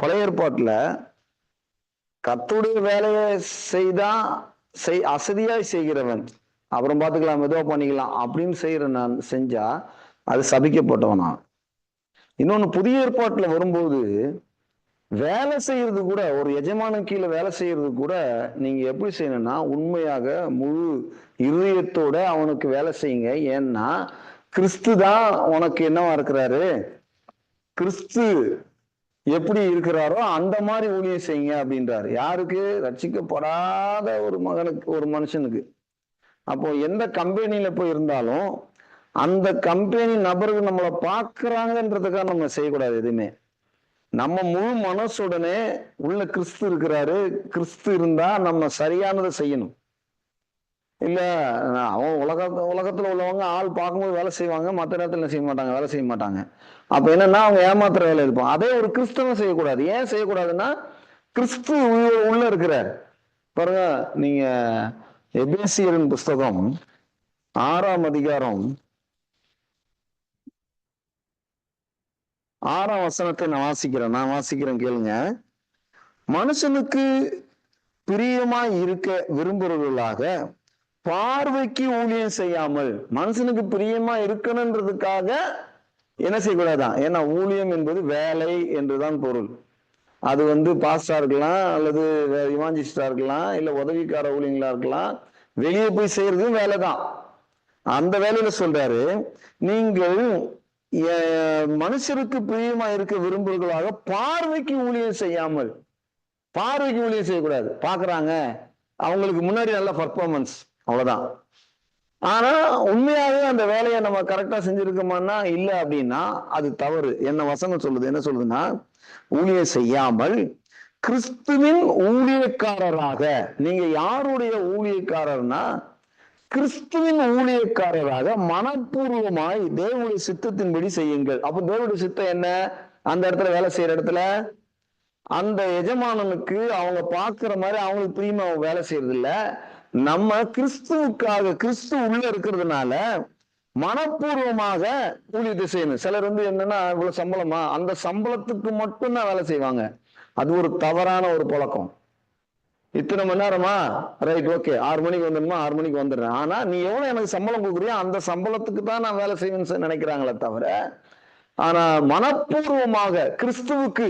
பழைய ஏற்பாட்டில் கத்துடைய வேலையை செய்தா செய் அசதியாய் செய்கிறவன். அப்புறம் பார்த்துக்கலாம் மெதுவா பண்ணிக்கலாம். அப்படின்னு செய்கிற நான் செஞ்சா அது சபிக்கப்பட்டவனா. இன்னொன்று புதிய ஏற்பாட்டில் வரும்போது வேலை செய்யறது கூட ஒரு எஜமான கீழே வேலை செய்யறது கூட நீங்க எப்படி செய்யணும்னா உண்மையாக முழு இருதயத்தோட அவனுக்கு வேலை செய்யுங்க. ஏன்னா கிறிஸ்து தான் உனக்கு என்னவா இருக்கிறாரு? கிறிஸ்து எப்படி இருக்கிறாரோ அந்த மாதிரி ஊழியம் செய்யுங்க அப்படின்றாரு. யாருக்கு? ரட்சிக்கப்படாத ஒரு மகனுக்கு ஒரு மனுஷனுக்கு. அப்போ எந்த கம்பெனியில போய் இருந்தாலும் அந்த கம்பெனி நபர்கள் நம்மளை பார்க்கறாங்கன்றதுக்காக நம்ம செய்யக்கூடாது எதுவுமே. நம்ம முழு மனசுடனே உள்ள கிறிஸ்து இருக்கிறாரு. கிறிஸ்து இருந்தா நம்ம சரியானதை செய்யணும். இல்ல அவன் உலக உலகத்துல உள்ளவங்க ஆள் பார்க்கும்போது வேலை செய்வாங்க மற்ற நேரத்தில் என்ன செய்ய மாட்டாங்க? வேலை செய்ய மாட்டாங்க. அப்ப என்னன்னா அவங்க ஏமாத்துற வேலை இருப்பான் அதே ஒரு கிறிஸ்தவன் செய்யக்கூடாது. ஏன் செய்யக்கூடாதுன்னா கிறிஸ்து உள்ள- இருக்கிறார் பாருங்க நீங்க எபேசியரின் புஸ்தகம் ஆறாம் அதிகாரம் ஆறாம் வசனத்தை நான் வாசிக்கிறேன். நான் வாசிக்கிறேன் கேளுங்க. மனுஷனுக்கு பிரியமாய் இருக்க விரும்புறவர்களாக பார்வைக்கு ஊழியம் செய்யாமல் மனுஷனுக்கு பிரியமா இருக்கணுன்றதுக்காக என்ன செய்யக்கூடாதான்? ஏன்னா ஊழியம் என்பது வேலை என்றுதான் பொருள். அது வந்து பாஸ்டா இருக்கலாம் அல்லது இவாஞ்சிஸ்டா இருக்கலாம் இல்ல உதவிக்கார ஊழியங்களா இருக்கலாம் வெளியே போய் செய்யறதும் வேலை தான் அந்த வேலையில சொல்றாரு நீங்கள் மனுஷருக்கு பிரியமா இருக்க விரும்புவர்களாக பார்வைக்கு ஊழியம் செய்யாமல் பார்வைக்கு ஊழியம் செய்யக்கூடாது. பாக்குறாங்க அவங்களுக்கு முன்னாடி நல்ல பர்ஃபார்மன்ஸ் அவ்வளவுதான். ஆனா உண்மையாவே அந்த வேலையை நம்ம கரெக்டா செஞ்சிருக்கோமான்னா இல்ல அப்படின்னா அது தவறு. என்ன வசனம் சொல்லுது? என்ன சொல்லுதுன்னா ஊழிய செய்யாமல் கிறிஸ்துவின் ஊழியக்காரராக நீங்க யாருடைய ஊழியக்காரர்னா கிறிஸ்துவின் ஊழியக்காரராக மனப்பூர்வமாய் தேவனுடைய சித்தத்தின்படி செய்யுங்கள். அப்ப தேவனுடைய சித்தம் என்ன? அந்த இடத்துல வேலை செய்யற இடத்துல? அந்த எஜமானனுக்கு அவங்க பாக்குற மாதிரி அவங்களுக்கு பிரியமா அவங்க வேலை செய்யறது இல்லை நம்ம கிறிஸ்துவுக்காக கிறிஸ்து உள்ள இருக்கிறதுனால மனப்பூர்வமாக ஊழியத்தை செய்யணும். சிலர் வந்து என்னன்னா இவ்வளவு சம்பளமா? அந்த சம்பளத்துக்கு மட்டும்தான் வேலை செய்வாங்க. அது ஒரு தவறான ஒரு பழக்கம். இத்தனை மணி நேரமா? ரைட் ஓகே ஆறு மணிக்கு வந்துடணுமா ஆறு மணிக்கு வந்துடுறேன். ஆனா நீ எவ்வளவு எனக்கு சம்பளம் கொடுக்குறியோ அந்த சம்பளத்துக்கு தான் நான் வேலை செய்வேன்னு நினைக்கிறாங்களே தவிர ஆனா மனப்பூர்வமாக கிறிஸ்துவுக்கு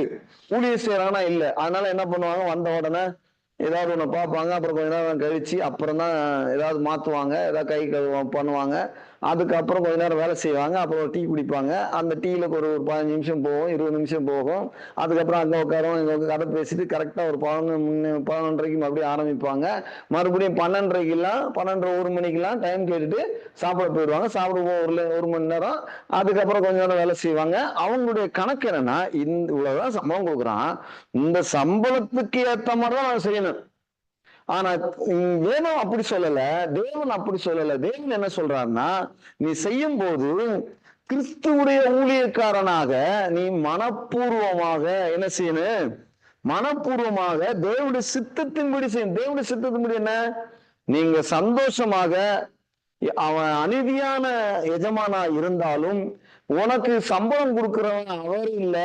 ஊழியம் செய்யறாங்கன்னா இல்லை. அதனால என்ன பண்ணுவாங்க? வந்த உடனே ஏதாவது ஒன்று பார்ப்பாங்க அப்புறம் கொஞ்ச நேரம் கழித்து அப்புறம் தான் ஏதாவது மாற்றுவாங்க ஏதாவது கை கழுவ பண்ணுவாங்க. அதுக்கப்புறம் கொஞ்ச நேரம் வேலை செய்வாங்க அப்புறம் டீ குடிப்பாங்க. அந்த டீயில் ஒரு ஒரு பதினஞ்சு நிமிஷம் போகும் இருபது நிமிஷம் போகும். அதுக்கப்புறம் அங்கே உட்காரும் எங்கள் கடை கதை பேசிட்டு கரெக்டாக ஒரு பதினொன்று முன்ன பதினொன்றரைக்கு மறுபடியும் ஆரம்பிப்பாங்க. மறுபடியும் பன்னெண்டரைக்கெல்லாம் பன்னெண்டரை ஒரு மணிக்கெல்லாம் டைம் கேட்டுட்டு சாப்பிட போயிடுவாங்க. சாப்பிட ஒரு ஒரு மணி நேரம். அதுக்கப்புறம் கொஞ்ச நேரம் வேலை செய்வாங்க. அவங்களுடைய கணக்கு என்னன்னா இந்த இவ்வளோதான் சம்பளம் கொடுக்குறான். இந்த சம்பளத்துக்கு ஏற்ற மாதிரி தான் நான் செய்யணும். ஆனா வேணும் வேதம் அப்படி சொல்லல. தேவன் அப்படி சொல்லல. தேவன் என்ன சொல்றாருன்னா நீ செய்யும் போது கிறிஸ்துவுடைய ஊழியக்காரனாக நீ மனப்பூர்வமாக என்ன செய்யணும் மனப்பூர்வமாக தேவனுடைய சித்தத்தின்படி செய்யும் தேவனுடைய சித்தத்தின்படி என்ன? நீங்க சந்தோஷமாக அவன் அநீதியான எஜமானா இருந்தாலும் உனக்கு சம்பளம் கொடுக்கிறவன் அவர் இல்ல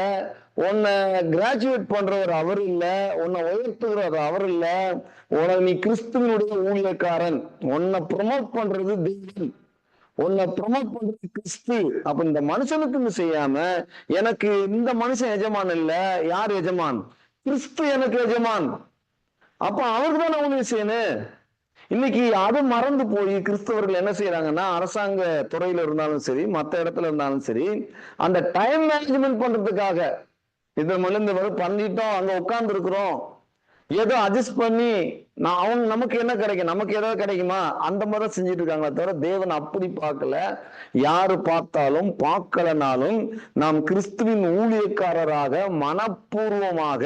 உன்னை கிராஜுவேட் பண்றவர் அவர் இல்ல உன்னை உயர்த்துகிறவர் அவர் இல்ல உனக்கு நீ கிறிஸ்துவனுடைய ஊழியக்காரன் உன்னை ப்ரொமோட் பண்றது தெய்வம் உன்னை ப்ரொமோட் பண்றது கிறிஸ்து. அப்ப இந்த மனுஷனுக்கு செய்யாம எனக்கு இந்த மனுஷன் எஜமான் இல்ல யார் எஜமான்? கிறிஸ்து எனக்கு எஜமான். அப்ப அவருக்கு தான் நான் உதவி செய்யணும். இன்னைக்கு அது மறந்து போய் கிறிஸ்தவர்கள் என்ன செய்யறாங்கன்னா அரசாங்க துறையில இருந்தாலும் சரி மற்ற இடத்துல இருந்தாலும் சரி அந்த டைம் மேனேஜ்மெண்ட் பண்றதுக்காக இதை மலிந்து பண்ணிட்டோம் அங்க உட்கார்ந்து இருக்கிறோம் ஏதோ அட்ஜஸ்ட் பண்ணி நான் அவங்க நமக்கு என்ன கிடைக்கும்? நமக்கு ஏதாவது கிடைக்குமா? அந்த மாதிரி செஞ்சுட்டு இருக்காங்களே தவிர தேவன் அப்படி பார்க்கல. யாரு பார்த்தாலும் பார்க்கலனாலும் நாம் கிறிஸ்துவின் ஊழியக்காரராக மனப்பூர்வமாக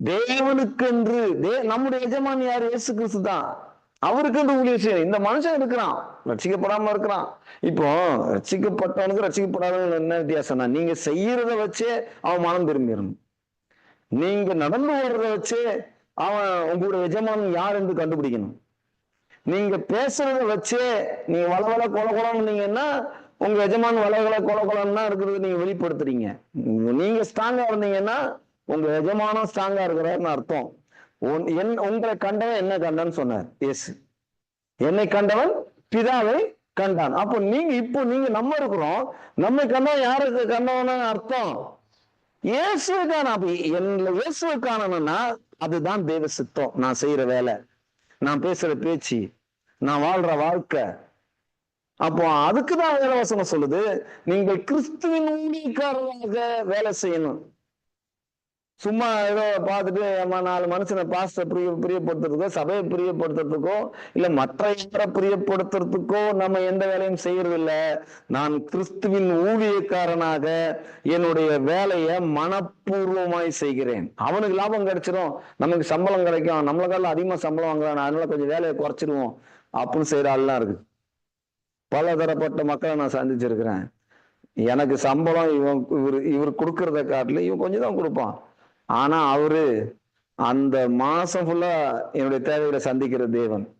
தேவனுக்கென்று தே நம்முடைய எஜமான் யார்? இயேசு கிறிஸ்து தான். அவருக்கென்று ஊழியர் செய்யணும். இந்த மனுஷன் இருக்கிறான். ரசிக்கப்படாம இருக்கிறான். இப்போ ரட்சிக்கப்பட்டவனுக்கு ரட்சிக்கப்படாதவனுக்கு என்ன வித்தியாசம்னா நீங்க செய்யறத வச்சே அவன் மனம் திரும்பிடணும் நீங்க நடந்து ஓடுறத வச்சே அவன் உங்களுடைய எஜமான் யார் என்று கண்டுபிடிக்கணும். நீங்க பேசுறத வச்சே நீங்க வளவள கொல கொலன்னீங்கன்னா உங்க எஜமான் வளவள கொல கொலன்னா இருக்கிறது நீங்க வெளிப்படுத்துறீங்க. நீங்க ஸ்ட்ராங்கா இருந்தீங்கன்னா உங்க எஜமானம் ஸ்ட்ராங்கா இருக்கிறாருன்னு அர்த்தம். என் உங்களை கண்டவன் என்ன கண்டான்னு சொன்னார். எஸ் என்னை கண்டவன் பிதாவை கண்டான். அப்போ நீங்க இப்போ நீங்க நம்ம இருக்கிறோம். நம்மை கண்டவன் யாருக்கு கண்டவன அர்த்தம்? இயேசுக்கான அப்ப என்ன இயேசுவை அதுதான் தேவ சித்தம். நான் செய்யற வேலை. நான் பேசுற பேச்சு. நான் வாழ்ற வாழ்க்கை. அப்போ அதுக்குதான் வேலை வசனம் சொல்லுது. நீங்கள் கிறிஸ்துவின் ஊழியக்காரராக வேலை செய்யணும். சும்மா ஏதோ பார்த்துட்டு நம்ம நாலு மனுஷனை பாஸ்ட பிரிய பிரியப்படுத்துறதுக்கோ சபையை பிரியப்படுத்துறதுக்கோ இல்ல மற்ற யாரை பிரியப்படுத்துறதுக்கோ நம்ம எந்த வேலையும் செய்யறது நான் கிறிஸ்துவின் ஊழியக்காரனாக என்னுடைய வேலையை மனப்பூர்வமாய் செய்கிறேன். அவனுக்கு லாபம் கிடைச்சிரும். நமக்கு சம்பளம் கிடைக்கும். நம்மளுக்கால அதிகமா சம்பளம் வாங்குறான். அதனால கொஞ்சம் வேலையை குறைச்சிருவோம். அப்படின்னு செய்யற ஆள்லாம் இருக்கு. பல தரப்பட்ட மக்களை நான் சந்திச்சிருக்கிறேன். எனக்கு சம்பளம் இவன் இவர் இவர் கொடுக்கறத காட்டிலும் இவன் கொஞ்சம் தான் கொடுப்பான். ஆனா அவரு அந்த மாசம் ஃபுல்லா என்னுடைய தேவைகளை சந்திக்கிற தேவன்.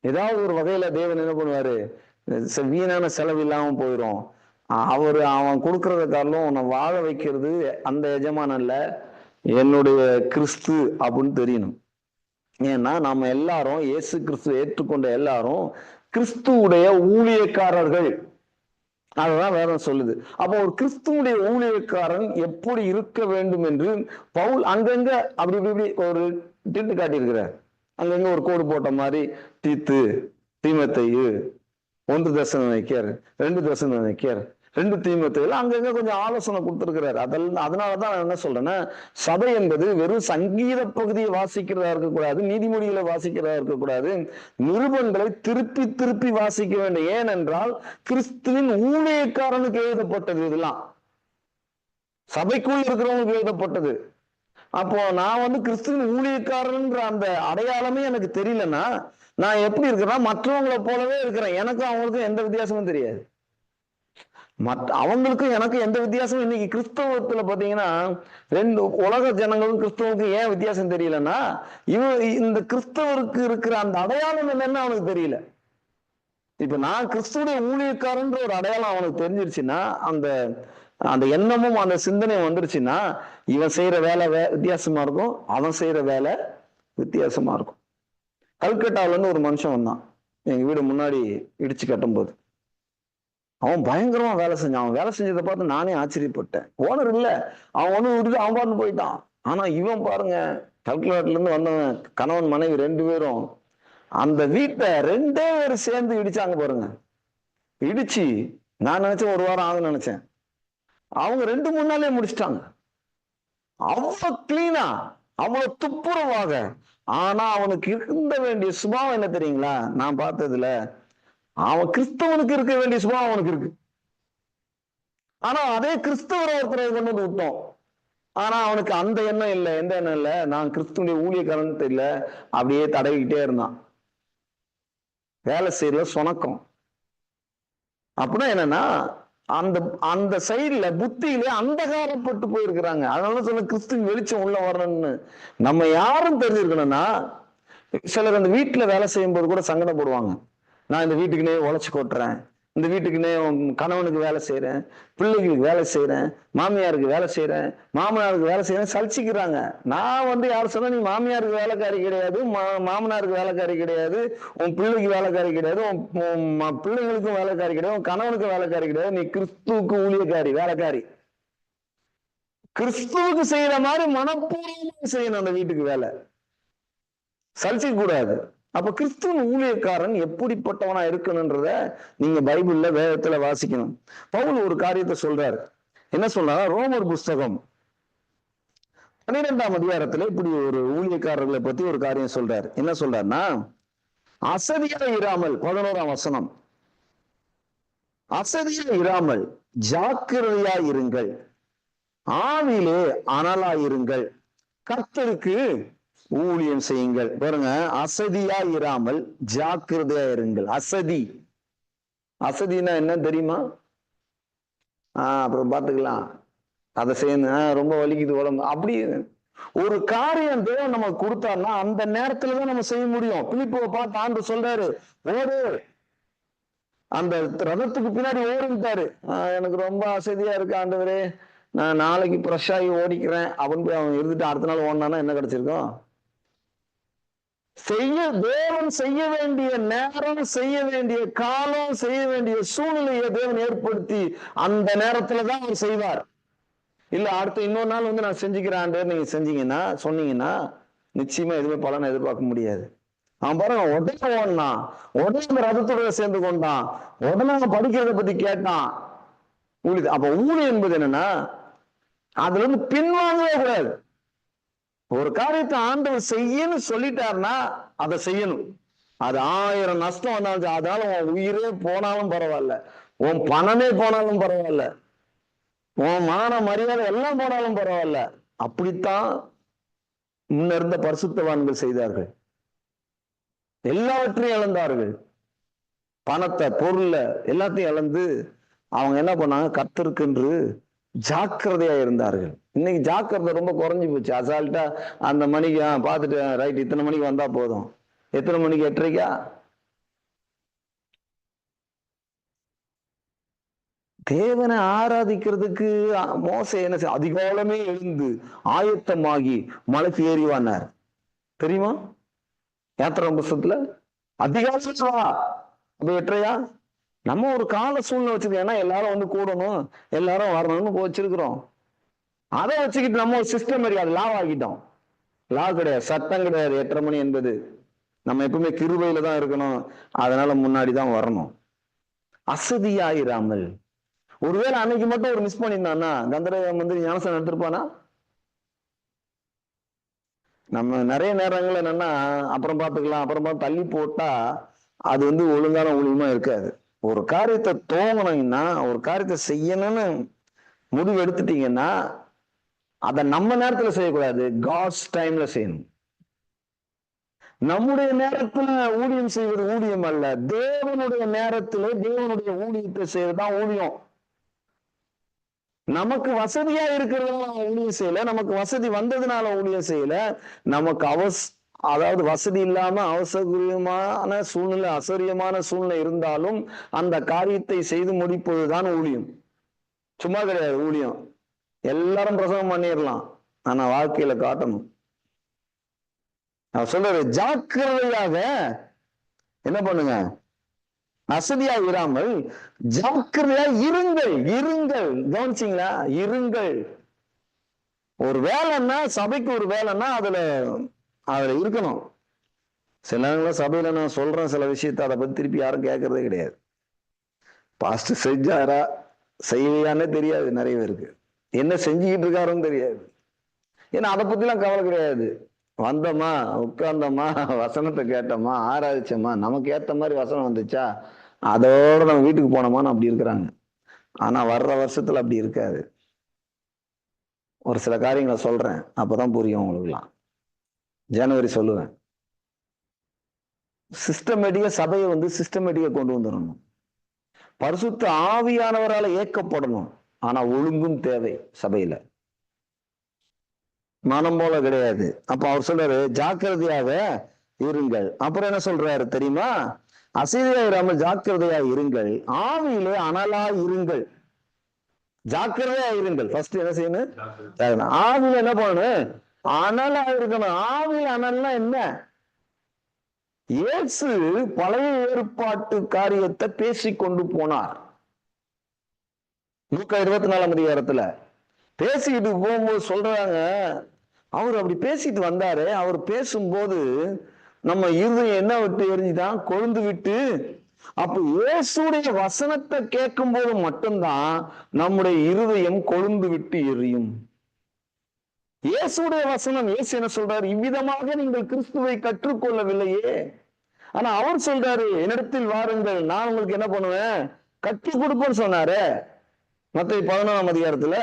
ஏதாவது ஒரு வகையில தேவன் என்ன பண்ணுவாரு? செ- வீணான செலவு இல்லாம போயிடும் அவர் அவன் கொடுக்கறத உன்னை வாழ வைக்கிறது அந்த எஜமானம் இல்ல என்னுடைய கிறிஸ்து அப்படின்னு தெரியணும். ஏன்னா நம்ம எல்லாரும் இயேசு கிறிஸ்து ஏற்றுக்கொண்ட எல்லாரும் கிறிஸ்துவுடைய ஊழியக்காரர்கள். அதுதான் வேதம் சொல்லுது. அப்போ ஒரு கிறிஸ்துவனுடைய ஊழியக்காரன் எப்படி இருக்க வேண்டும் என்று பவுல் அங்கங்க அப்படி இப்படி ஒரு திட்டு காட்டியிருக்கிறார். அங்கங்க ஒரு கோடு போட்ட மாதிரி தீத்து தீமத்தையு ஒன்று தசனம் வைக்கார் ரெண்டு தசனம் வைக்கார் ரெண்டு தீமத்தையில அங்கங்க கொஞ்சம் ஆலோசனை கொடுத்துருக்கிறாரு. அதில் அதனாலதான் நான் என்ன சொல்றேன்னா சபை என்பது வெறும் சங்கீத பகுதியை வாசிக்கிறதா இருக்கக்கூடாது நீதிமொழிகளை வாசிக்கிறதா இருக்கக்கூடாது. நிருபங்களை திருப்பி திருப்பி வாசிக்க வேண்டும். ஏனென்றால் கிறிஸ்துவின் ஊழியக்காரனுக்கு எழுதப்பட்டது இதெல்லாம். சபைக்குள் இருக்கிறவங்களுக்கு எழுதப்பட்டது. அப்போ நான் வந்து கிறிஸ்துவின் ஊழியக்காரன்ற அந்த அடையாளமே எனக்கு தெரியலன்னா நான் எப்படி இருக்கிறேன்னா மற்றவங்களை போலவே இருக்கிறேன். எனக்கும் அவங்களுக்கும் எந்த வித்தியாசமும் தெரியாது. மற்ற அவங்களுக்கும் எனக்கும் எந்த வித்தியாசமும் இன்னைக்கு கிறிஸ்தவத்துல பாத்தீங்கன்னா ரெண்டு உலக ஜனங்களும் கிறிஸ்தவருக்கும் ஏன் வித்தியாசம் தெரியலன்னா இவன் இந்த கிறிஸ்தவருக்கு இருக்கிற அந்த அடையாளம் என்னன்னு அவனுக்கு தெரியல. இப்ப நான் கிறிஸ்துவுடைய ஊழியக்காரன்ற ஒரு அடையாளம் அவனுக்கு தெரிஞ்சிருச்சுன்னா அந்த அந்த எண்ணமும் அந்த சிந்தனையும் வந்துருச்சுன்னா இவன் செய்யற வேலை வே வித்தியாசமா இருக்கும் அவன் செய்யற வேலை வித்தியாசமா இருக்கும். கல்கட்டாவில இருந்து ஒரு மனுஷன் வந்தான். எங்க வீடு முன்னாடி இடிச்சு கட்டும்போது. அவன் பயங்கரமா வேலை செஞ்சான். அவன் வேலை செஞ்சதை பார்த்து நானே ஆச்சரியப்பட்டேன். ஓனர் இல்ல. அவன் வந்து விட்டுட்டு அவன் பார்த்து போயிட்டான். ஆனா இவன் பாருங்க கல்குலேட்டர்ல இருந்து வந்தவன் கணவன் மனைவி ரெண்டு பேரும் அந்த வீட்டை ரெண்டே பேரும் சேர்ந்து இடிச்சாங்க பாருங்க. இடிச்சு நான் நினைச்சேன் ஒரு வாரம் ஆகும்னு நினைச்சேன். அவங்க ரெண்டு மூணு நாளே முடிச்சிட்டாங்க. அவ்வளோ கிளீனா அவ்வளவு துப்புரவாக. ஆனா அவனுக்கு இருந்த வேண்டிய சுபாவம் என்ன தெரியுங்களா? நான் பார்த்ததுல அவன் கிறிஸ்தவனுக்கு இருக்க வேண்டிய சுபாவம் அவனுக்கு இருக்கு. ஆனா அதே கிறிஸ்தவரை ஒருத்தரை கொண்டு வந்து விட்டோம். ஆனா அவனுக்கு அந்த எண்ணம் இல்லை. எந்த எண்ணம் இல்லை? நான் கிறிஸ்துவனுடைய ஊழியக்காரன் தெரியல. அப்படியே தடவிக்கிட்டே இருந்தான். வேலை செய்யல சுணக்கம். அப்படின்னா என்னன்னா அந்த அந்த சைடுல புத்தியிலே அந்தகாரப்பட்டு போயிருக்கிறாங்க. அதனால சொல்ல கிறிஸ்துவின் வெளிச்சம் உள்ள வரணும்னு. நம்ம யாரும் தெரிஞ்சிருக்கணும்னா சிலர் அந்த வீட்டுல வேலை செய்யும் போது கூட சங்கடப்படுவாங்க நான் இந்த வீட்டுக்குனே உழைச்சி கொட்டுறேன். இந்த வீட்டுக்குன்னே உன் கணவனுக்கு வேலை செய்கிறேன் பிள்ளைகளுக்கு வேலை செய்கிறேன் மாமியாருக்கு வேலை செய்கிறேன் மாமனாருக்கு வேலை செய்கிறேன் சலிச்சிக்கிறாங்க. நான் வந்து யார் சொன்னால் நீ மாமியாருக்கு வேலைக்காரி கிடையாது மா- மாமனாருக்கு வேலைக்காரி கிடையாது உன் பிள்ளைக்கு வேலைக்காரி கிடையாது உன் பிள்ளைங்களுக்கும் வேலைக்காரி கிடையாது உன் கணவனுக்கும் வேலைக்காரி கிடையாது. நீ கிறிஸ்துவுக்கு ஊழியக்காரி வேலைக்காரி. கிறிஸ்துவுக்கு செய்யற மாதிரி மனப்பூர்வமாக செய்யணும் அந்த வீட்டுக்கு வேலை. சலிச்சிக்க கூடாது. அப்ப கிறிஸ்துவ ஊழியக்காரன் எப்படிப்பட்டவனா இருக்கணும்ன்றத நீங்க பைபிள்ல வேதத்துல வாசிக்கணும். பவுல் ஒரு காரியத்தை சொல்றாரு. என்ன சொல்றாரு ரோமர் புஸ்தகம் பன்னிரெண்டாம் அதிகாரத்துல இப்படி ஒரு ஊழியக்காரர்களை பத்தி ஒரு காரியம் சொல்றாரு. என்ன சொல்றாருன்னா அசதியா இராமல் பதினோராம் வசனம். அசதியா இராமல் ஜாக்கிரதையா இருங்கள். ஆவிலே அனலா இருங்கள் கர்த்தருக்கு ஊழியம் செய்யுங்கள். பாருங்க அசதியா இராமல் ஜாக்கிரதையா இருங்கள். அசதி. அசதினா என்ன தெரியுமா? ஆஹ் அப்புறம் பாத்துக்கலாம் அதை செய்யணும் ரொம்ப வலிக்குது உடம்பு. அப்படி ஒரு காரியம் தேவன் நமக்கு கொடுத்தாருன்னா அந்த நேரத்துல தான் நம்ம செய்ய முடியும். பிலிப்புவை பார்த்து ஆண்டு சொல்றாரு ஓடு. அந்த ரதத்துக்கு பின்னாடி ஓடிட்டாரு. எனக்கு ரொம்ப அசதியா இருக்கு ஆண்டவரே. நான் நாளைக்கு ஃப்ரெஷ் ஆகி ஓடிக்கிறேன். அப்படின்னு போய் அவன் இருந்துட்டு அடுத்த நாள் ஓடினானா என்ன கிடைச்சிருக்கோம்? செய்ய தேவன் செய்ய வேண்டிய நேரம் செய்ய வேண்டிய காலம் செய்ய வேண்டிய சூழ்நிலையை தேவன் ஏற்படுத்தி அந்த நேரத்துல தான் அவர் செய்வார். இல்ல அடுத்த இன்னொரு நாள் வந்து நான் செஞ்சுக்கிறேன் நீங்க செஞ்சீங்கன்னா சொன்னீங்கன்னா நிச்சயமா எதுவுமே பலனை எதிர்பார்க்க முடியாது. அவன் பாருங்க உடனே ஓடினான் உடனே அந்த ரதத்துடைய சேர்ந்து கொண்டான். உடனே அவன் படிக்கிறத பத்தி கேட்டான். ஊழி அப்ப ஊழி என்பது என்னன்னா அதுல இருந்து பின்வாங்கவே கூடாது. ஒரு காரியத்தை ஆண்டவர் செய்யன்னு சொல்லிட்டாருன்னா அதை செய்யணும். அது ஆயிரம் நஷ்டம் வந்தாலும் அதனால உன் உயிரே போனாலும் பரவாயில்ல. உன் பணமே போனாலும் பரவாயில்ல. உன் மான மரியாதை எல்லாம் போனாலும் பரவாயில்ல. அப்படித்தான் முன்ன இருந்த பரிசுத்தவான்கள் செய்தார்கள். எல்லாவற்றையும் இழந்தார்கள். பணத்தை பொருளை எல்லாத்தையும் இழந்து அவங்க என்ன பண்ணாங்க? கர்த்தருக்கென்று ஜாக்கிரதையா இருந்தார்கள். இன்னைக்கு ஜாக்கிரதை ரொம்ப குறைஞ்சி போச்சு. அசால்ட்டா அந்த மணிக்கு ஆ, பார்த்துட்டு ரைட் இத்தனை மணிக்கு வந்தா போதும். எத்தனை மணிக்கு எட்டரைக்கா? தேவனை ஆராதிக்கிறதுக்கு மோச என்ன செய்ய அதிகாலமே எழுந்து ஆயத்தமாகி மலைக்கு ஏறி தெரியுமா? யாத்திரை புஸ்தகத்துல அதிகாலமே அப்ப எட்டரையா? நம்ம ஒரு கால சூழ்நிலை வச்சிருக்கோம். ஏன்னா எல்லாரும் வந்து கூடணும் எல்லாரும் வரணும்னு வச்சிருக்கிறோம். அதை வச்சுக்கிட்டு நம்ம ஒரு சிஸ்டம் மாதிரி அது லாவ் ஆகிட்டோம். லா கிடையாது. சட்டம் கிடையாது. எட்டரை மணி என்பது நம்ம எப்பவுமே கிருபையில தான் இருக்கணும். அதனால முன்னாடி தான் வரணும். அசதியாயிராமல். ஒருவேளை அன்னைக்கு மட்டும் ஒரு மிஸ் பண்ணியிருந்தான்னா கந்தரவ வந்து ஞானசன் எடுத்திருப்பானா? நம்ம நிறைய நேரங்கள் என்னன்னா அப்புறம் பார்த்துக்கலாம் அப்புறம் பார்த்து தள்ளி போட்டா அது வந்து ஒழுங்கான ஒழுங்குமா இருக்காது. ஒரு காரியத்தை தோங்கணும்னா ஒரு காரியத்தை செய்யணும்னு முடிவு எடுத்துட்டீங்கன்னா அதை நம்ம நேரத்துல செய்யக்கூடாது. காட்ஸ் டைம்ல செய்யணும். நம்முடைய நேரத்துல ஊழியம் செய்வது ஊழியம் அல்ல. தேவனுடைய நேரத்துல தேவனுடைய ஊழியத்தை செய்யறதுதான் ஊழியம். நமக்கு வசதியா இருக்கிறதுனால ஊழியம் செய்யல. நமக்கு வசதி வந்ததுனால ஊழியம் செய்யல. நமக்கு அவஸ் அதாவது வசதி இல்லாம அவசரியமான சூழ்நிலை அசரியமான சூழ்நிலை இருந்தாலும் அந்த காரியத்தை செய்து முடிப்பதுதான் ஊழியம். சும்மா கிடையாது ஊழியம். எல்லாரும் பிரசவம் பண்ணிடலாம் ஆனா வாழ்க்கையில காட்டணும். அவர் சொல்றாரு ஜாக்கிரதையாக என்ன பண்ணுங்க? அசதியா இராமல் ஜாக்கிரதையா இருங்கள் இருங்கள். கவனிச்சிங்களா? இருங்கள். ஒரு வேலைன்னா சபைக்கு ஒரு வேலைன்னா அதுல அதுல இருக்கணும். சில நேரங்களில் சபையில நான் சொல்றேன் சில விஷயத்த அதை பத்தி திருப்பி யாரும் கேட்கறதே கிடையாது. பாஸ்ட் செஞ்சாரா செய்யலையானே தெரியாது நிறைய பேருக்கு. என்ன செஞ்சுக்கிட்டு இருக்காருன்னு தெரியாது. ஏன்னா அதை பத்திலாம் கவலை கிடையாது. வந்தோமா உட்கார்ந்தோமா வசனத்தை கேட்டோமா ஆராதிச்சோமா நமக்கு ஏத்த மாதிரி வசனம் வந்துச்சா அதோட நம்ம வீட்டுக்கு போனோமான்னு அப்படி இருக்கிறாங்க. ஆனா வர்ற வருஷத்துல அப்படி இருக்காது. ஒரு சில காரியங்களை சொல்றேன் அப்பதான் புரியும் உங்களுக்குலாம் ஜனவரி சொல்லுவேன். சிஸ்டமேட்டிக்கா சபையை வந்து சிஸ்டமேட்டிக்கா கொண்டு வந்துடணும். பரிசுத்த ஆவியானவரால ஏக்கப்படணும். ஆனா ஒழுங்கும் தேவை சபையில. மனம் போல கிடையாது. அப்ப அவர் சொல்றாரு ஜாக்கிரதையாக இருங்கள். அப்புறம் என்ன சொல்றாரு தெரியுமா? அசதியா இராமல் ஜாக்கிரதையா இருங்கள். ஆவியிலே அனலா இருங்கள். ஜாக்கிரதையா இருங்கள். ஃபர்ஸ்ட் என்ன செய்யணும். ஆவியில என்ன பண்ணணும்? அனலா இருக்கணும். ஆவியில அனல்னா என்ன? இயேசு பழைய ஏற்பாட்டு காரியத்தை பேசிக் கொண்டு போனார். நூக்கா இருபத்தி நாலாம் அதிகாரத்துல பேசிக்கிட்டு போகும்போது சொல்றாங்க. அவர் அப்படி பேசிட்டு வந்தாரு. அவர் பேசும்போது நம்ம இருதயம் என்ன விட்டு எரிஞ்சுதான் கொழுந்து விட்டு. அப்ப இயேசுடைய வசனத்தை கேட்கும் போது மட்டும்தான் நம்முடைய இருதயம் கொழுந்து விட்டு எரியும். இயேசுடைய வசனம் இயேசு என்ன சொல்றாரு? இவ்விதமாக நீங்கள் கிறிஸ்துவை கற்றுக்கொள்ளவில்லையே. ஆனா அவர் சொல்றாரு என்னிடத்தில் வாருங்கள் நான் உங்களுக்கு என்ன பண்ணுவேன்? கற்றுக் கொடுப்பேன்னு சொன்னாரு. மத்திய பதினொன்றாம் அதிகாரத்துல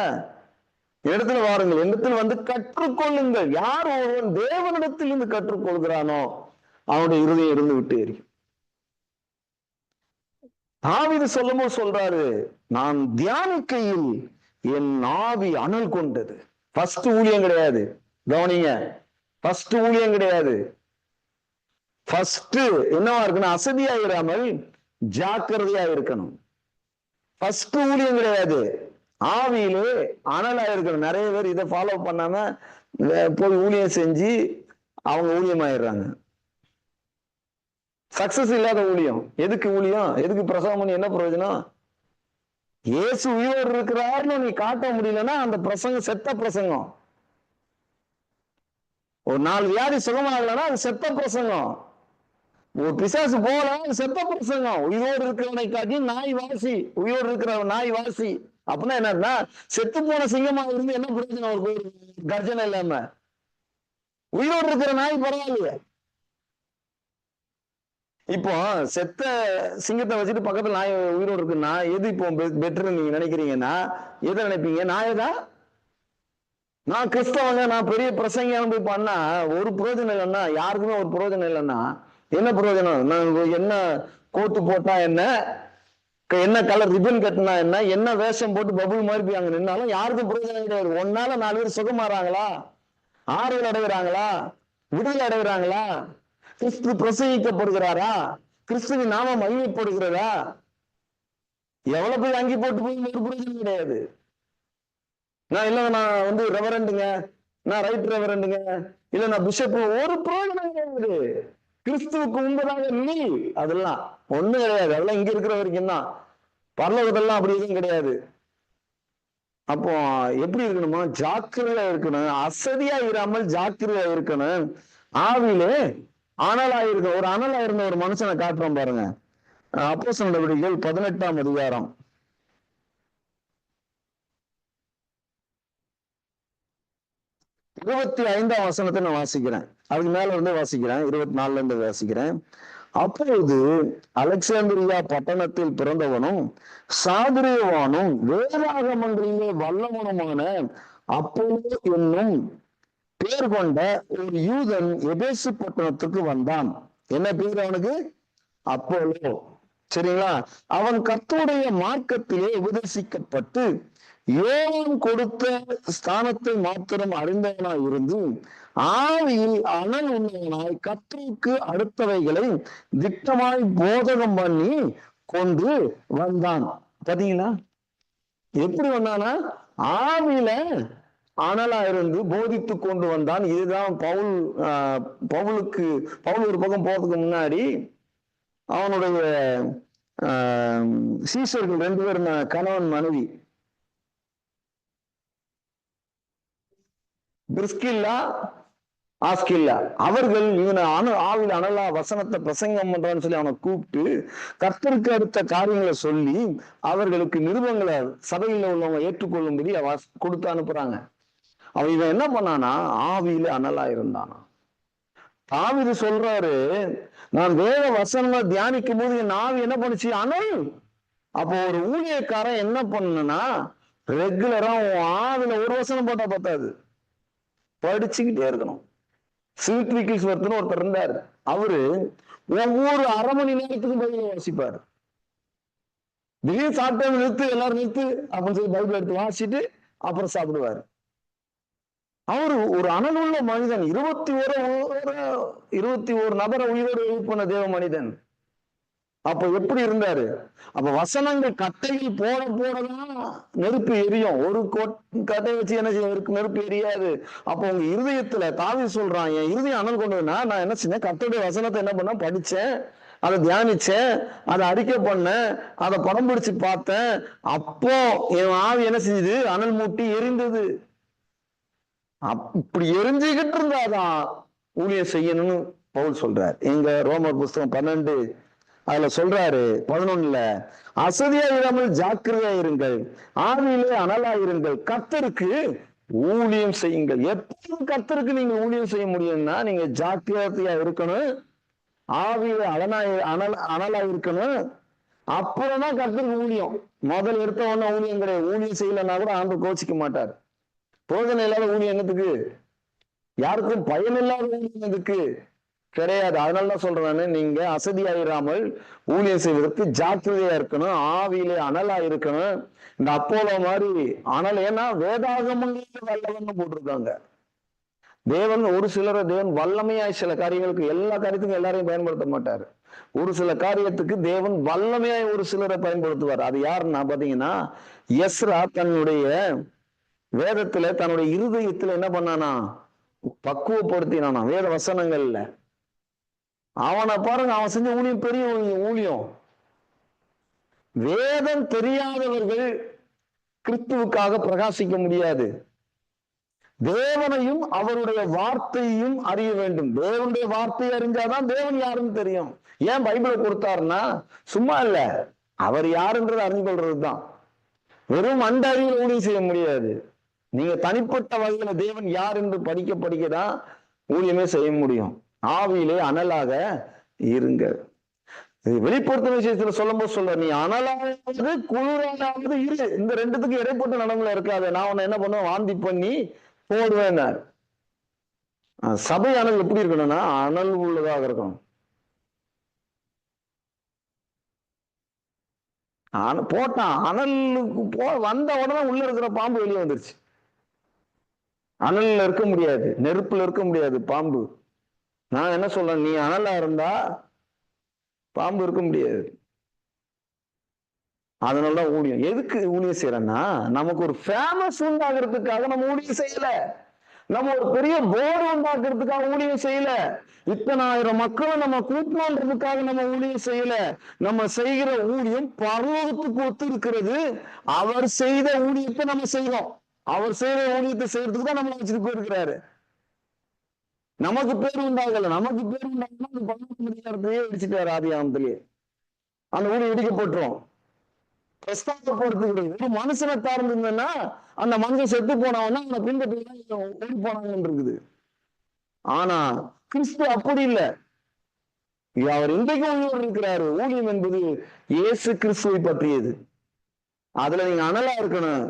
இடத்துல வாருங்கள் இடத்தில் வந்து கற்றுக்கொள்ளுங்கள் யார் ஒருவன் தேவனிடத்தில் இருந்து கற்றுக்கொள்கிறானோ அவனுடைய இருதயம் இருந்து விட்டு எரியும். தாவிது சொல்லும்போது சொல்றாரு நான் தியானிக்கையில் என் ஆவி அனல் கொண்டது. ஃபர்ஸ்ட் ஊழியம் கிடையாது. கவனிங்க ஃபர்ஸ்ட் ஊழியம் கிடையாது. ஃபர்ஸ்ட் என்னவா இருக்கணும்? அசதியா இராமல் ஜாக்கிரதையா இருக்கணும். ஃபர்ஸ்ட் ஊழியம் கிடையாது. ஆவியிலே அனலா இருக்கிற நிறைய பேர் இதை ஃபாலோ பண்ணாம போய் ஊழியம் செஞ்சு அவங்க ஊழியமாயிடுறாங்க. சக்சஸ் இல்லாத ஊழியம். எதுக்கு ஊழியம்? எதுக்கு பிரசவம் பண்ணி என்ன பிரயோஜனம்? இயேசு உயிரோடு இருக்கிறார்னு நீ காட்ட முடியலன்னா அந்த பிரசங்கம் செத்த பிரசங்கம். ஒரு நாலு வியாதி சுகமாகலன்னா அது செத்த பிரசங்கம். ஒரு பிசாசு போல செத்த பிரசங்கம் உயிரோடு இருக்கிறவனை காட்டி நாய் வாசி. உயிரோடு இருக்கிறவன் நாய் வாசி. அப்படின்னா என்னன்னா செத்து போன சிங்கமா இருந்து என்ன பிரயோஜனம்? ஒரு கர்ஜனை இல்லாம. உயிரோடு இருக்கிற நாய் பரவாயில்லையே. இப்போ செத்த சிங்கத்தை வச்சுட்டு பக்கத்துல நாய் உயிரோடு இருக்குன்னா எது இப்போ பெட்டர் நீங்க நினைக்கிறீங்கன்னா எதை நினைப்பீங்க? நாயதா நான் கிறிஸ்தவங்க நான் பெரிய பிரசங்க போய் ஒரு பிரயோஜனம் இல்லைன்னா யாருக்குமே ஒரு பிரயோஜனம் இல்லைன்னா என்ன பிரயோஜனம்? நான் என்ன கோட்டு போட்டா என்ன? க- என்ன கலர் ரிப்பன் கட்டினா என்ன? என்ன வேஷம் போட்டு பபுள் மாதிரி போய் அங்க நின்னாலும் யாருக்கும் பிரயோஜனம் கிடையாது. ஒன்னால நாலு பேர் சுகமாறாங்களா ஆறுதல் அடைகிறாங்களா? விடுதலை அடைகிறாங்களா? கிறிஸ்து பிரசங்கிக்கப்படுகிறாரா கிறிஸ்துவின் நாமம் மகிமைப்படுகிறதா? எவ்வளவு போய் அங்கி போட்டு போய் ஒரு பிரயோஜனம் கிடையாது. நான் இல்ல நான் வந்து ரெவரண்டுங்க நான் ரைட் ரெவரண்டுங்க இல்ல நான் பிஷப் ஒரு பிரயோஜனம் கிடையாது. கிறிஸ்துவுக்கு உண்மைதாக நீ அதெல்லாம் ஒண்ணும் கிடையாது. அதெல்லாம் இங்க இருக்கிற வரைக்கும் தான். பரலோகத்தெல்லாம் அப்படி எதுவும் கிடையாது. அப்போ எப்படி இருக்கணுமா? ஜாக்கிரதையா இருக்கணும். அசதியா இராமல் ஜாக்கிரதையா இருக்கணும். ஆவிலே அனலா இருக்க ஒரு அனலா இருந்த ஒரு மனுஷனை காட்டுறோம் பாருங்க. அப்போ நடவடிக்கைகள் பதினெட்டாம் அதிகாரம். இருபத்தி ஐந்தாம் வசனத்தை நான் வாசிக்கிறேன். அதுக்கு மேல இருந்து வாசிக்கிறேன். இருபத்தி நாலுல இருந்து வாசிக்கிறேன். அப்பொழுது அலெக்சாந்திரியா பட்டணத்தில் பிறந்தவனும் சாதுரியவானும் வேதாகமங்களிலே வல்லவனுமான அப்போலோ என்னும் பேர் கொண்ட ஒரு யூதன் எபேசு பட்டணத்துக்கு வந்தான். என்ன பேர் அவனுக்கு? அப்போலோ. சரிங்களா? அவன் கத்தோடைய மார்க்கத்திலே உபதேசிக்கப்பட்டு யோகம் கொடுத்த ஸ்தானத்தை மாத்திரம் அறிந்தவனாய் இருந்து ஆவியில் அனல் உண்ணவனாய் கர்த்தருக்கு அடுத்தவைகளை திட்டமாய் போதகம் பண்ணி கொண்டு வந்தான். பாத்தீங்களா? எப்படி வந்தானா? ஆவியில அனலா இருந்து போதித்து கொண்டு வந்தான். இதுதான் பவுல் ஆஹ், பவுலுக்கு பவுல் ஒரு பக்கம் போறதுக்கு முன்னாடி அவனுடைய ஆஹ், ரெண்டு பேரும் கணவன் மனைவி. Priscilla Aquila. அவர்கள் இவனை அணு ஆவில் அனலா வசனத்தை பிரசங்கம் பண்றான்னு சொல்லி அவனை கூப்பிட்டு கர்த்தருக்கு அடுத்த காரியங்களை சொல்லி அவர்களுக்கு நிருபங்களை சபையில் உள்ளவங்க ஏற்றுக்கொள்ளும்படி அவ கொடுத்து அனுப்புறாங்க. அவன் இவன் என்ன பண்ணானா ஆவியில அனலா இருந்தானா. தாவிது சொல்றாரு நான் வேத வசனங்களை தியானிக்கும் போது என் ஆவி என்ன பண்ணுச்சு? அனல். அப்போ ஒரு ஊழியக்காரன் என்ன பண்ணுனா ரெகுலரா உன் ஆவில ஒரு வசனம் போட்டா பத்தாது. படிச்சுக்கிட்டே இருக்கணும். ஸ்வீட் வீக்கிள்ஸ் ஒருத்தர் ஒருத்தர் இருந்தார். அவரு ஒவ்வொரு அரை மணி நேரத்துக்கும் பைபிள் வாசிப்பார். திடீர் சாப்பிட்டு நிறுத்து எல்லாரும் நிறுத்து அப்படின்னு சொல்லி பைபிள் எடுத்து வாசிட்டு அப்புறம் சாப்பிடுவார். அவரு ஒரு அனலுள்ள மனிதன். இருபத்தி ஒரு இருபத்தி ஒரு நபரை உயிரோடு எழுப்பின தேவ மனிதன். அப்ப எப்படி இருந்தாரு? அப்ப வசனங்கள் கட்டையில் போட போடதான் நெருப்பு எரியும். ஒரு கோட் கட்டை வச்சு என்ன செய்யும்? நெருப்பு எரியாது. அப்போ உங்க இருதயத்துல தாவி சொல்றான் என் இருதயம் அனல் கொண்டு நான் என்ன செஞ்சேன்? கத்தோடைய வசனத்தை என்ன பண்ண படிச்சேன் அதை தியானிச்சேன் அதை அறிக்கை பண்ணேன் அதை படம் பிடிச்சு பார்த்தேன். அப்போ என் ஆவி என்ன செஞ்சது? அனல் மூட்டி எரிந்தது. அப்- இப்படி எரிஞ்சுக்கிட்டு இருந்தாதான் ஊழியர் செய்யணும்னு பவுல் சொல்றார். எங்க ரோமர் புஸ்தகம் பன்னெண்டு அதுல சொல்றாரு பதினொன்னுல அசதியா இல்லாமல் ஜாக்கிரதையா இருங்கள் ஆவியிலே அனலா இருங்கள். கத்தருக்கு ஊழியம் செய்யுங்கள். எப்பவும் கத்தருக்கு நீங்க ஊழியம் செய்ய முடியும்னா நீங்க ஜாக்கிரதையா இருக்கணும் ஆவியில அனலா அனல் அனலா இருக்கணும். அப்புறம் தான் கத்தருக்கு ஊழியம். முதல் எடுத்த உடனே ஊழியம் கிடையாது. ஊழியம் செய்யலைன்னா கூட ஆண்டு கோச்சிக்க மாட்டார். போதனை இல்லாத ஊழியம் என்னத்துக்கு? யாருக்கும் பயன் இல்லாத ஊழியம் எதுக்கு? கிடையாது. அதனால தான் சொல்றேன் நானு, நீங்க அசதியாயிராமல் ஊழியம் செய்வதற்கு ஜாக்கிரதையா இருக்கணும். ஆவியிலே அனலா இருக்கணும். இந்த அப்போலோ மாதிரி அனல் ஏன்னா வேதாகமங்களில் வல்லவன்னு போட்டிருக்காங்க. தேவன் ஒரு சிலரை தேவன் வல்லமையாய் சில காரியங்களுக்கு எல்லா காரியத்துக்கும் எல்லாரையும் பயன்படுத்த மாட்டாரு. ஒரு சில காரியத்துக்கு தேவன் வல்லமையாய் ஒரு சிலரை பயன்படுத்துவார். அது யாருன்னா பாத்தீங்கன்னா எஸ்ரா தன்னுடைய வேதத்துல தன்னுடைய இருதயத்துல என்ன பண்ணானா பக்குவப்படுத்தினானா வேத வசனங்கள்ல. அவனை பாருங்க அவன் செஞ்ச ஊழியம் பெரிய ஊழியம் ஊழியம். வேதம் தெரியாதவர்கள் கிறிஸ்துவுக்காக பிரகாசிக்க முடியாது. தேவனையும் அவருடைய வார்த்தையும் அறிய வேண்டும். தேவனுடைய வார்த்தையை அறிஞ்சாதான் தேவன் யாருன்னு தெரியும். ஏன் பைபிளை கொடுத்தாருன்னா சும்மா இல்ல. அவர் யாருன்றதை அறிஞ்சு கொள்றதுதான். வெறும் அந்த அறிவில் ஊழியம் செய்ய முடியாது. நீங்க தனிப்பட்ட வகையில தேவன் யார் என்று படிக்க படிக்கதான் ஊழியமே செய்ய முடியும். ஆவியிலே அனலாக இருங்க இது வெளிப்படுத்தும் விஷயத்துல சொல்லும்போது சொல்ற நீ அனலாவது குளிரானாவது இரு. இந்த ரெண்டுத்துக்கு இடைப்பட்ட நடைமுறை இருக்காது. நான் உன்னை என்ன பண்ணுவேன்? வாந்தி பண்ணி போடுவேன் சபை அனல் எப்படி இருக்கணும்னா அனல் உள்ளதாக இருக்கணும். ஆன போட்டான் அனலுக்கு போ வந்த உடனே உள்ள இருக்கிற பாம்பு வெளியே வந்துருச்சு. அனல்ல இருக்க முடியாது. நெருப்புல இருக்க முடியாது பாம்பு. நான் என்ன சொல்றேன்? நீ அனலா இருந்தா பாம்பு இருக்க முடியாது. அதனாலதான் ஊழியம். எதுக்கு ஊழியம் செய்யறேன்னா நமக்கு ஒரு ஃபேமஸ் உண்டாகிறதுக்காக நம்ம ஊழியம் செய்யல. நம்ம ஒரு பெரிய போர்டு உண்டாக்குறதுக்காக ஊழியம் செய்யல. இத்தனாயிரம் மக்களை நம்ம கூட்டணுன்றதுக்காக நம்ம ஊழியம் செய்யல. நம்ம செய்கிற ஊழியம் பரலோகத்துக்கு ஒத்து இருக்கிறது அவர் செய்த ஊழியத்தை நம்ம செய்வோம் அவர் செய்த ஊழியத்தை செய்யறதுக்கு தான் நம்மளை வச்சுட்டு போயிருக்கிறாரு. நமக்கு பேர் உண்டாகல. நமக்கு பேர் உண்டாகலாம் அந்த பரலோக அதிகாரத்தையே இடிச்சுட்டாரு ஆதி ஆமத்திலேயே அந்த ஊழியம் இடிக்கப்பட்டுரும். பிரஸ்தாபப்படுத்துகிறது ஒரு மனுஷனை சார்ந்திருந்தேன்னா அந்த மனுஷன் செத்து போனவன்னா அவனை பின்பற்றி ஓடி போனாங்கன்னு இருக்குது. ஆனா கிறிஸ்து அப்படி இல்லை. அவர் இன்றைக்கும் உயிரோடு இருக்கிறாரு. ஊழியம் என்பது இயேசு கிறிஸ்துவை பற்றியது. அதுல நீங்க அனலா இருக்கணும்.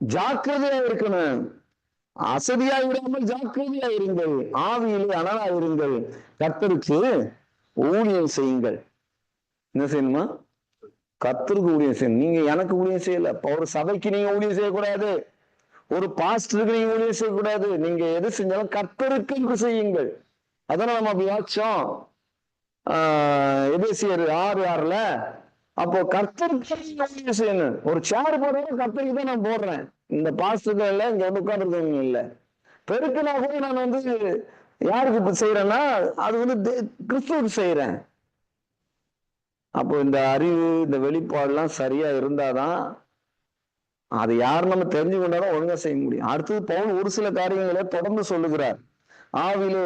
ஜாக்கிரதையா இருக்கணும். அசதியா விடாமல் ஜாக்கிரதையா இருங்கள் ஆவியிலே அனலா இருங்கள் கத்தருக்கு ஊழியம் செய்யுங்கள். என்ன செய்யணுமா? கத்தருக்கு ஊழியம் செய்யணும். நீங்க எனக்கு ஊழியம் செய்யல. ஒரு சபைக்கு நீங்க ஊழியம் செய்யக்கூடாது. ஒரு பாஸ்டருக்கு நீங்க ஊழியம் செய்யக்கூடாது. நீங்க எது செஞ்சாலும் கத்தருக்கு செய்யுங்கள். அதனால நம்ம அப்படி வாச்சோம் எபேசியர் ஆறு ஆறுல அப்போ கர்த்தருக்கு செய்யணும்? ஒரு சேர் போடுறது கர்த்தருக்கு தான் நான் போடுறேன். இந்த பாஸ்டருக்கு இல்லை இங்க வந்து உட்காந்துருக்கவங்க இல்லை. பெருக்குனா கூட நான் வந்து யாருக்கு இப்ப செய்யறேன்னா அது வந்து கிறிஸ்துவுக்கு செய்யறேன் அப்போ இந்த அறிவு இந்த வெளிப்பாடுலாம் சரியா இருந்தாதான் அதை யார் நம்ம தெரிஞ்சு கொண்டாலும் ஒழுங்கா செய்ய முடியும். அடுத்தது பவுன் ஒரு சில காரியங்களை தொடர்ந்து சொல்லுகிறார். ஆவிலே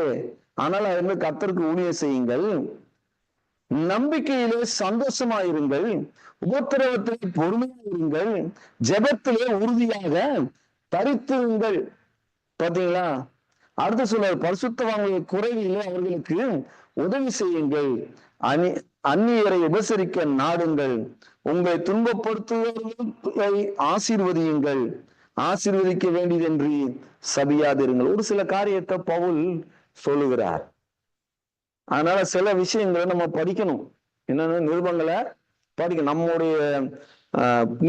ஆனால் வந்து கத்தருக்கு ஊழிய செய்யுங்கள். நம்பிக்கையிலே சந்தோஷமாயிருங்கள் உபத்திரவத்திலே பொறுமையாயிருங்கள் ஜெபத்திலே உறுதியாக தரித்திருங்கள் பாத்தீங்களா? அடுத்து சொல்றார் பரிசுத்தவான்களுடைய குறைவிலே அவர்களுக்கு உதவி செய்யுங்கள். அநி அந்நியரை உபசரிக்க நாடுங்கள். உங்களை துன்பப்படுத்துவதை ஆசீர்வதியுங்கள். ஆசீர்வதிக்க வேண்டியதென்று சபியாதிருங்கள். ஒரு சில காரியத்தை பவுல் சொல்லுகிறார். அதனால சில விஷயங்களை நம்ம படிக்கணும். என்னன்னு நிருபங்களை படிக்கணும் நம்முடைய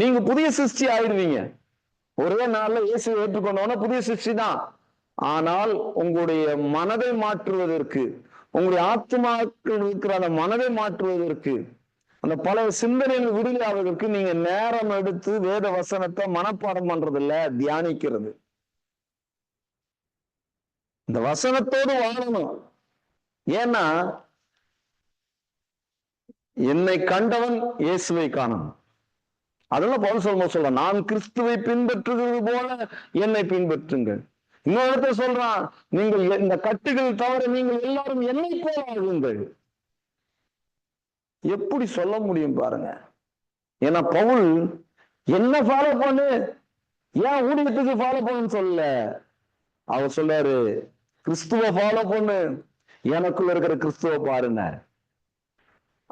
நீங்க புதிய சிருஷ்டி ஆயிடுவீங்க. ஒரே நாள்ல இயேசு ஏற்றுக்கொண்டோன்னா புதிய சிருஷ்டி தான். ஆனால் உங்களுடைய மனதை மாற்றுவதற்கு உங்களுடைய ஆத்மாக்கள் இருக்கிற அந்த மனதை மாற்றுவதற்கு அந்த பல சிந்தனைகள் விடுதலாவதற்கு நீங்க நேரம் எடுத்து வேத வசனத்தை மனப்பாடம் பண்றது இல்ல தியானிக்கிறது. இந்த வசனத்தோடு வாழணும். ஏன்னா என்னை கண்டவன் இயேசுவை காணும். அதெல்லாம் பவுல் சொல்ல சொல்ல நான் கிறிஸ்துவை பின்பற்றுகிறது போல என்னை பின்பற்றுங்கள். இன்னொரு இடத்துல சொல்றான் நீங்கள் இந்த கட்டுகள் தவிர நீங்கள் எல்லாரும் என்னை போல ஆகுங்கள். எப்படி சொல்ல முடியும் பாருங்க. ஏன்னா பவுல் என்ன ஃபாலோ பண்ணு? ஏன் ஊழியத்துக்கு ஃபாலோ பண்ணுன்னு சொல்லல? அவர் சொல்றாரு கிறிஸ்துவ ஃபாலோ பண்ணு. எனக்குள்ள இருக்கிற கிறிஸ்துவ பாருங்க.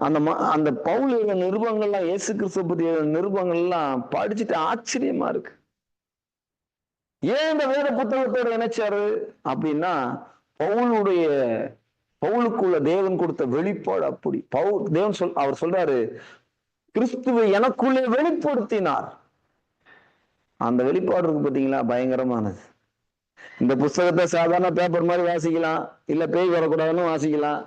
அந்த அந்த பவுல் நிருபங்கள்லாம் இயேசு கிறிஸ்துவ பத்தி நிருபங்கள்லாம் படிச்சுட்டு ஆச்சரியமா இருக்கு. ஏன் இந்த வேத புத்தகத்தோட இணைச்சாரு? அப்படின்னா பவுலுடைய பவுலுக்குள்ள தேவன் கொடுத்த வெளிப்பாடு அப்படி. பவுல் தேவன் சொல் அவர் சொல்றாரு கிறிஸ்துவை எனக்குள்ளே வெளிப்படுத்தினார். அந்த வெளிப்பாடு இருக்கு பார்த்தீங்களா பயங்கரமானது. இந்த புஸ்தகத்தை சாதாரண பேப்பர் மாதிரி வாசிக்கலாம். இல்ல பேய் வரக்கூடாதுன்னு வாசிக்கலாம்.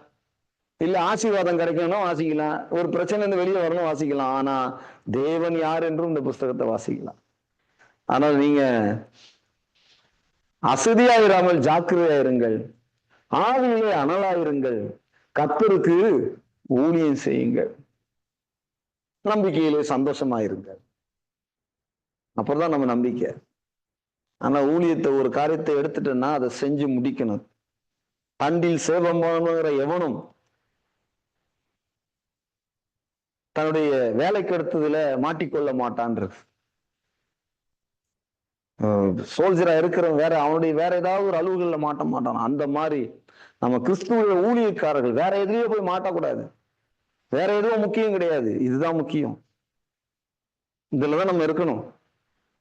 இல்ல ஆசீர்வாதம் கிடைக்கணும் வாசிக்கலாம். ஒரு பிரச்சனை இருந்து வெளியே வரணும் வாசிக்கலாம். ஆனா தேவன் யார் என்றும் இந்த புஸ்தகத்தை வாசிக்கலாம். ஆனால் நீங்க அசதியாயிராமல் ஜாக்கிரதையாயிருங்கள் ஆவியிலே அனலாயிருங்கள். கத்தருக்கு ஊழியம் செய்யுங்கள். நம்பிக்கையிலே சந்தோஷமாயிருங்கள். அப்புறம்தான் நம்ம நம்பிக்கை. ஆனா ஊழியத்தை ஒரு காரியத்தை எடுத்துட்டேன்னா அதை செஞ்சு முடிக்கணும். அண்டில் சேவம் எவனும் தன்னுடைய வேலைக்கு எடுத்ததுல மாட்டிக்கொள்ள மாட்டான்றது. சோல்ஜரா இருக்கிறவன் வேற அவனுடைய வேற ஏதாவது ஒரு அலுவல்களில் மாட்ட மாட்டான். அந்த மாதிரி நம்ம கிறிஸ்துவ ஊழியக்காரர்கள் வேற எதுலயோ போய் மாட்டக்கூடாது. வேற எதுவும் முக்கியம் கிடையாது. இதுதான் முக்கியம். இதுலதான் நம்ம இருக்கணும்.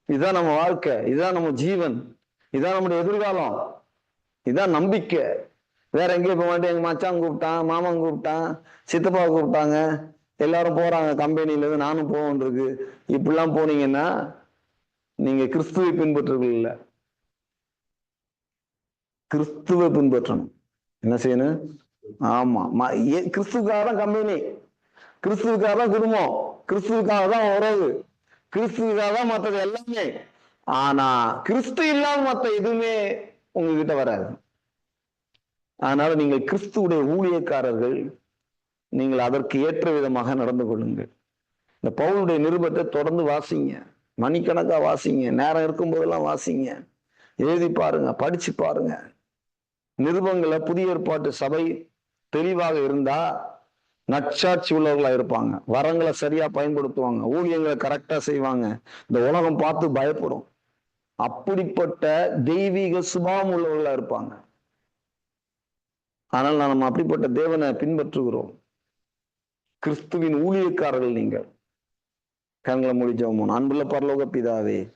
இதுதான் நம்ம வாழ்க்கை இதுதான் நம்ம ஜீவன் இதுதான் நம்முடைய எதிர்காலம் இதுதான் நம்பிக்கை. வேற எங்கேயும் போக மாட்டேன். எங்க மச்சான் கூப்பிட்டான் மாமன் கூப்பிட்டான் சித்தப்பா கூப்பிட்டாங்க. எல்லாரும் போறாங்க. கம்பெனில இருந்து நானும் போவோம் இருக்கு இப்படிலாம் போனீங்கன்னா நீங்க கிறிஸ்துவை பின்பற்றுவீர்கள் கிறிஸ்துவை பின்பற்றணும். என்ன செய்யணும்? ஆமா. கிறிஸ்துக்காக தான் கம்பெனி. கிறிஸ்துவுக்காக தான் குடும்பம். கிறிஸ்துவுக்காக தான் உறவு. கிறிஸ்துவுக்காக தான் மற்றது எல்லாமே. ஆனா கிறிஸ்து இல்லாம மற்ற எதுவுமே உங்ககிட்ட வராது. அதனால நீங்கள் கிறிஸ்துவுடைய ஊழியக்காரர்கள் நீங்கள் அதற்கு ஏற்ற விதமாக நடந்து கொள்ளுங்கள். இந்த பவுலுடைய நிருபத்தை தொடர்ந்து வாசிங்க. மணிக்கணக்கா வாசிங்க. நேரம் இருக்கும் போதெல்லாம் வாசிங்க. எழுதி பாருங்க. படிச்சு பாருங்க. நிருபங்களை புதிய ஏற்பாட்டு சபை தெளிவாக இருந்தா நற்சாட்சி உள்ளவர்களா இருப்பாங்க. வரங்களை சரியா பயன்படுத்துவாங்க. ஊழியங்களை கரெக்டா செய்வாங்க. இந்த உலகம் பார்த்து பயப்படும். அப்படிப்பட்ட தெய்வீக சுபாவம் உள்ளவர்களா இருப்பாங்க. ஆனால் நான் நம்ம அப்படிப்பட்ட தேவனை பின்பற்றுகிறோம். கிறிஸ்துவின் ஊழியக்காரர்கள் நீங்கள். கண்களை மூடி அன்புள்ள பரலோக பிதாவே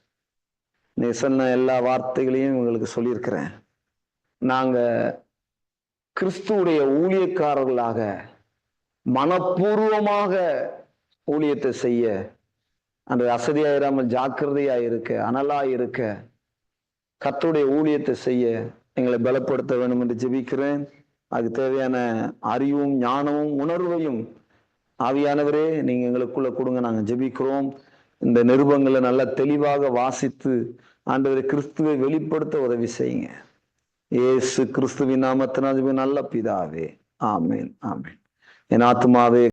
நீ சொன்ன எல்லா வார்த்தைகளையும் உங்களுக்கு சொல்லியிருக்கிறேன். நாங்க கிறிஸ்துவுடைய ஊழியக்காரர்களாக மனப்பூர்வமாக ஊழியத்தை செய்ய அந்த அசதியாயிராமல் ஜாக்கிரதையா இருக்க அனலா இருக்க கத்துடைய ஊழியத்தை செய்ய எங்களை பலப்படுத்த வேண்டும் என்று ஜெபிக்கிறேன். அதுக்கு தேவையான அறிவும் ஞானமும் உணர்வையும் ஆவியானவரே நீங்க எங்களுக்குள்ள கொடுங்க நாங்க ஜெபிக்கிறோம். இந்த நிருபங்களை நல்லா தெளிவாக வாசித்து ஆண்டவரை கிறிஸ்துவை வெளிப்படுத்த உதவி செய்யுங்க. இயேசு கிறிஸ்துவின் நாமத்தினால் நல்ல பிதாவே. ஆமேன் ஆமேன். என் ஆத்மாவே